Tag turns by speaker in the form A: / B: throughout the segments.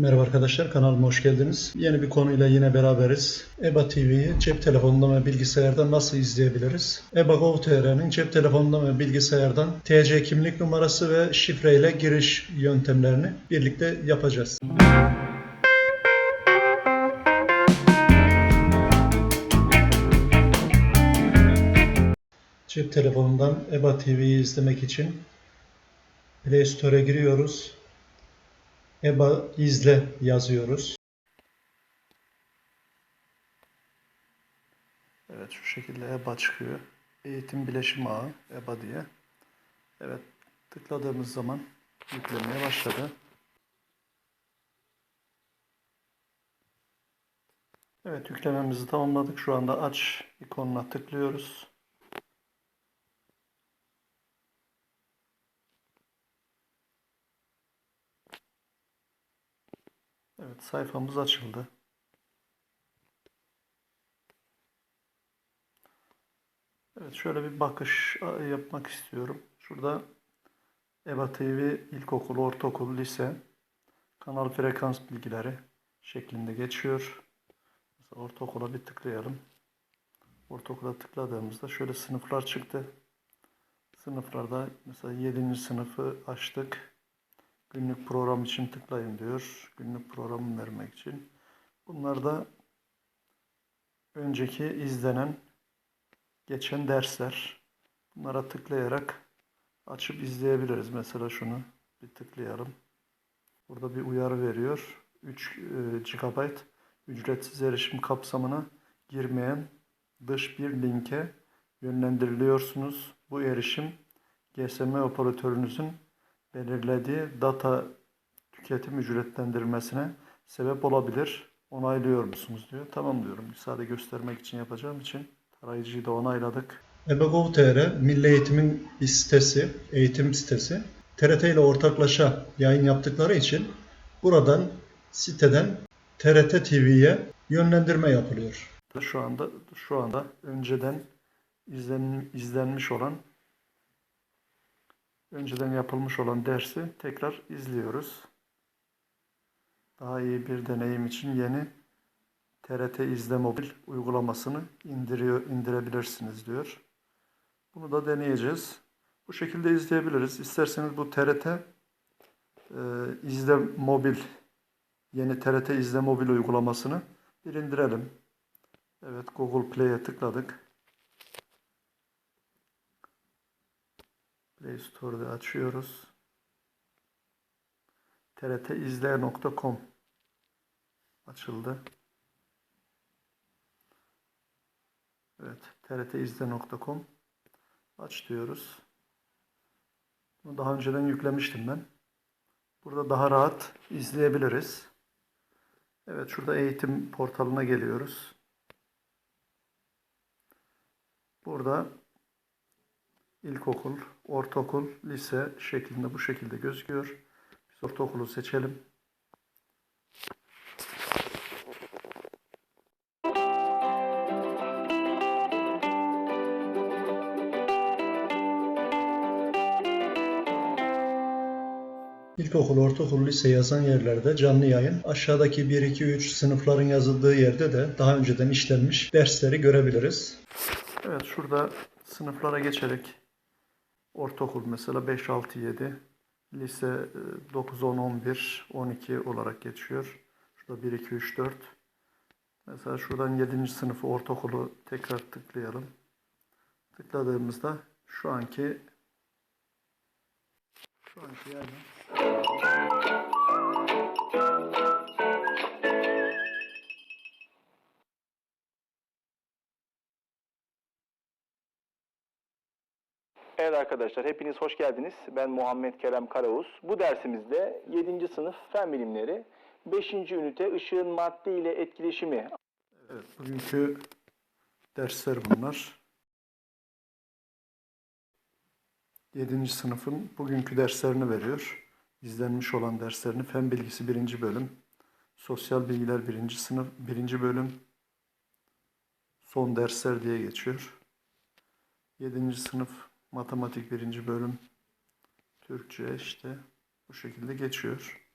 A: Merhaba arkadaşlar kanalıma hoş geldiniz. Yeni bir konuyla yine beraberiz. EBA TV'yi cep telefonundan ve bilgisayardan nasıl izleyebiliriz? EBA Gov.tr'nin cep telefonundan ve bilgisayardan TC kimlik numarası ve şifreyle giriş yöntemlerini birlikte yapacağız. Cep telefonundan EBA TV'yi izlemek için Play Store'a giriyoruz. EBA izle yazıyoruz.
B: Evet şu şekilde EBA çıkıyor. Eğitim Bileşim Ağı EBA diye. Evet tıkladığımız zaman yüklemeye başladı. Evet yüklememizi tamamladık. Şu anda aç ikonuna tıklıyoruz. Sayfamız açıldı. Evet şöyle bir bakış yapmak istiyorum. Şurada EBA TV ilkokul, ortaokul, lise kanal frekans bilgileri şeklinde geçiyor. Mesela ortaokula bir tıklayalım. Ortaokula tıkladığımızda şöyle sınıflar çıktı. Sınıflarda mesela 7. sınıfı açtık. Günlük program için tıklayın diyor. Günlük programı vermek için. Bunlar da önceki izlenen geçen dersler. Bunlara tıklayarak açıp izleyebiliriz. Mesela şunu bir tıklayalım. Burada bir uyarı veriyor. 3 GB ücretsiz erişim kapsamına girmeyen dış bir linke yönlendiriliyorsunuz. Bu erişim GSM operatörünüzün belirlediği data tüketim ücretlendirmesine sebep olabilir. Onaylıyor musunuz diyor. Tamam diyorum. Sade göstermek için yapacağım için tarayıcıyı da onayladık.
A: EBA Gov.tr Milli Eğitim'in bir sitesi, eğitim sitesi. TRT ile ortaklaşa yayın yaptıkları için buradan siteden TRT TV'ye yönlendirme yapılıyor.
B: Şu anda şu anda önceden izlen, izlenmiş olan önceden yapılmış olan dersi tekrar izliyoruz. Daha iyi bir deneyim için yeni TRT İzle Mobil uygulamasını indiriyor indirebilirsiniz diyor. Bunu da deneyeceğiz. Bu şekilde izleyebiliriz. İsterseniz bu TRT e, İzle Mobil yeni TRT İzle Mobil uygulamasını bir indirelim. Evet Google Play'e tıkladık. Play Store'da açıyoruz. trtizle.com açıldı. Evet, trtizle.com aç diyoruz. Bunu daha önceden yüklemiştim ben. Burada daha rahat izleyebiliriz. Evet, şurada eğitim portalına geliyoruz. Burada ilkokul, ortaokul, lise şeklinde bu şekilde gözüküyor. Biz ortaokulu seçelim.
A: İlkokul, ortaokul, lise yazan yerlerde canlı yayın, aşağıdaki 1, 2, 3 sınıfların yazıldığı yerde de daha önceden işlenmiş dersleri görebiliriz.
B: Evet şurada sınıflara geçerek ortaokul mesela 5, 6, 7, lise e, 9, 10, 11, 12 olarak geçiyor. Şurada 1, 2, 3, 4. Mesela şuradan 7. sınıfı ortaokulu tekrar tıklayalım. Tıkladığımızda şu anki şu anki yerde
C: arkadaşlar hepiniz hoş geldiniz. Ben Muhammed Kerem Karauz. Bu dersimizde 7. sınıf fen bilimleri 5. ünite ışığın madde ile etkileşimi
B: Evet, bugünkü dersler bunlar. 7. sınıfın bugünkü derslerini veriyor. İzlenmiş olan derslerini Fen Bilgisi 1. bölüm, Sosyal Bilgiler 1. sınıf 1. bölüm, son dersler diye geçiyor. 7. sınıf matematik 1. bölüm, Türkçe işte bu şekilde geçiyor.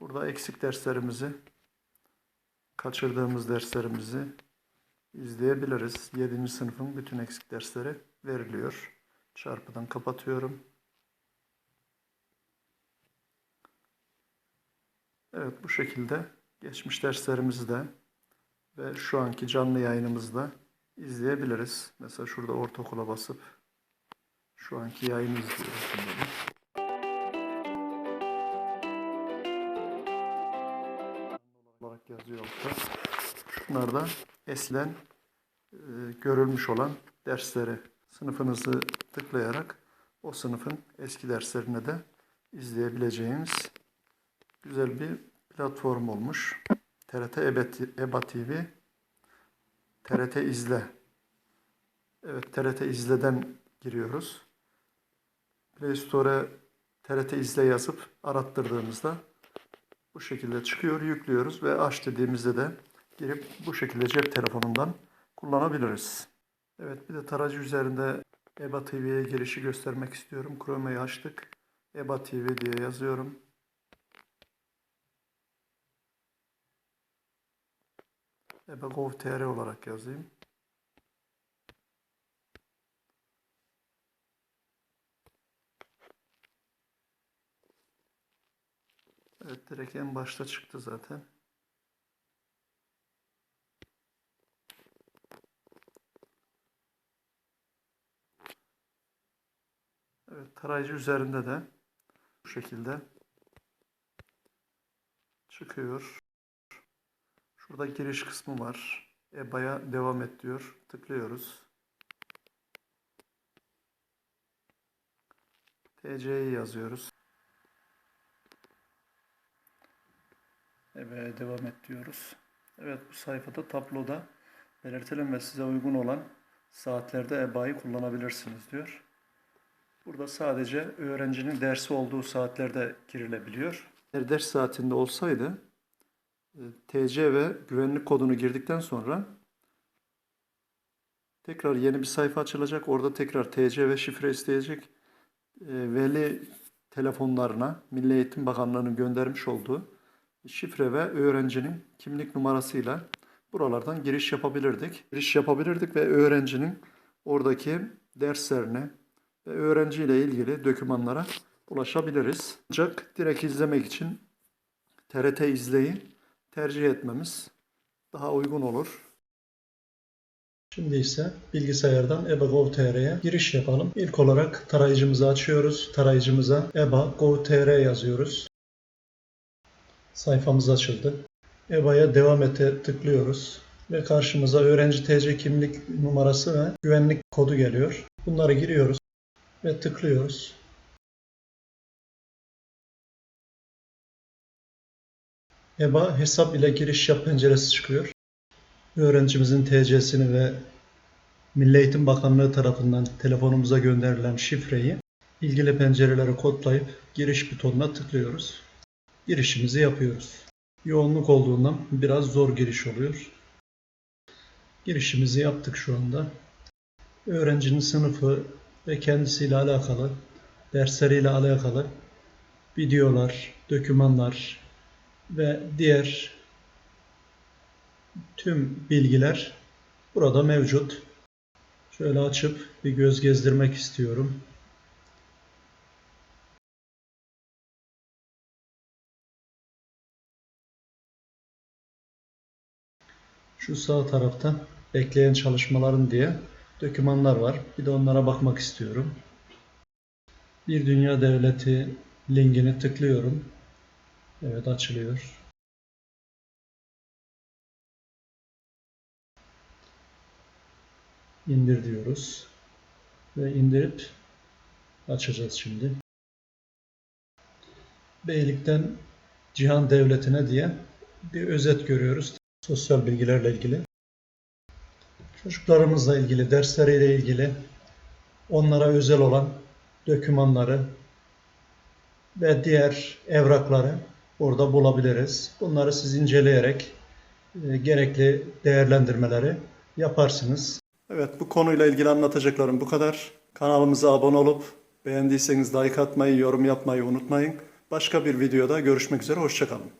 B: Burada eksik derslerimizi, kaçırdığımız derslerimizi izleyebiliriz. 7. sınıfın bütün eksik dersleri veriliyor. Çarpıdan kapatıyorum. Evet bu şekilde geçmiş derslerimizi de ve şu anki canlı yayınımızda izleyebiliriz. Mesela şurada ortaokula basıp şu anki yayını izliyoruz. olarak yazıyor altta. Şunlar da eskiden e, görülmüş olan dersleri sınıfınızı tıklayarak o sınıfın eski derslerine de izleyebileceğiniz güzel bir platform olmuş. TRT EBA TV TRT İzle Evet TRT İzle'den giriyoruz. Play Store'a TRT İzle yazıp arattırdığımızda bu şekilde çıkıyor, yüklüyoruz ve aç dediğimizde de girip bu şekilde cep telefonundan kullanabiliriz. Evet bir de tarayıcı üzerinde EBA TV'ye girişi göstermek istiyorum. Chrome'yi açtık. EBA TV diye yazıyorum. EBA Gov.tr olarak yazayım. Evet direkt en başta çıktı zaten. Evet tarayıcı üzerinde de bu şekilde çıkıyor. Şurada giriş kısmı var. EBA'ya devam et diyor. Tıklıyoruz. TC'yi yazıyoruz. EBA'ya devam et diyoruz. Evet bu sayfada tabloda belirtilen ve size uygun olan saatlerde EBA'yı kullanabilirsiniz diyor. Burada sadece öğrencinin dersi olduğu saatlerde girilebiliyor. Eğer ders saatinde olsaydı e, TC ve güvenlik kodunu girdikten sonra tekrar yeni bir sayfa açılacak. Orada tekrar TC ve şifre isteyecek. E, Veli telefonlarına Milli Eğitim Bakanlığı'nın göndermiş olduğu şifre ve öğrencinin kimlik numarasıyla buralardan giriş yapabilirdik. Giriş yapabilirdik ve öğrencinin oradaki derslerine ve öğrenciyle ilgili dokümanlara ulaşabiliriz. Ancak direkt izlemek için TRT izleyi tercih etmemiz daha uygun olur.
A: Şimdi ise bilgisayardan EBA.gov.tr'ye giriş yapalım. İlk olarak tarayıcımızı açıyoruz. Tarayıcımıza EBA.gov.tr yazıyoruz. Sayfamız açıldı. EBA'ya devam ete tıklıyoruz. Ve karşımıza öğrenci TC kimlik numarası ve güvenlik kodu geliyor. Bunları giriyoruz ve tıklıyoruz. EBA hesap ile giriş yap penceresi çıkıyor. Öğrencimizin TC'sini ve Milli Eğitim Bakanlığı tarafından telefonumuza gönderilen şifreyi ilgili pencerelere kodlayıp giriş butonuna tıklıyoruz. Girişimizi yapıyoruz. Yoğunluk olduğundan biraz zor giriş oluyor. Girişimizi yaptık şu anda. Öğrencinin sınıfı ve kendisiyle alakalı, dersleriyle alakalı videolar, dokümanlar ve diğer tüm bilgiler burada mevcut. Şöyle açıp bir göz gezdirmek istiyorum. Şu sağ tarafta bekleyen çalışmaların diye dokümanlar var. Bir de onlara bakmak istiyorum. Bir Dünya Devleti linkini tıklıyorum. Evet açılıyor. İndir diyoruz. Ve indirip açacağız şimdi. Beylikten Cihan Devleti'ne diye bir özet görüyoruz. Sosyal bilgilerle ilgili. Çocuklarımızla ilgili, dersleriyle ilgili onlara özel olan dokümanları ve diğer evrakları burada bulabiliriz. Bunları siz inceleyerek e, gerekli değerlendirmeleri yaparsınız. Evet bu konuyla ilgili anlatacaklarım bu kadar. Kanalımıza abone olup beğendiyseniz like atmayı, yorum yapmayı unutmayın.
B: Başka bir videoda görüşmek üzere. Hoşçakalın.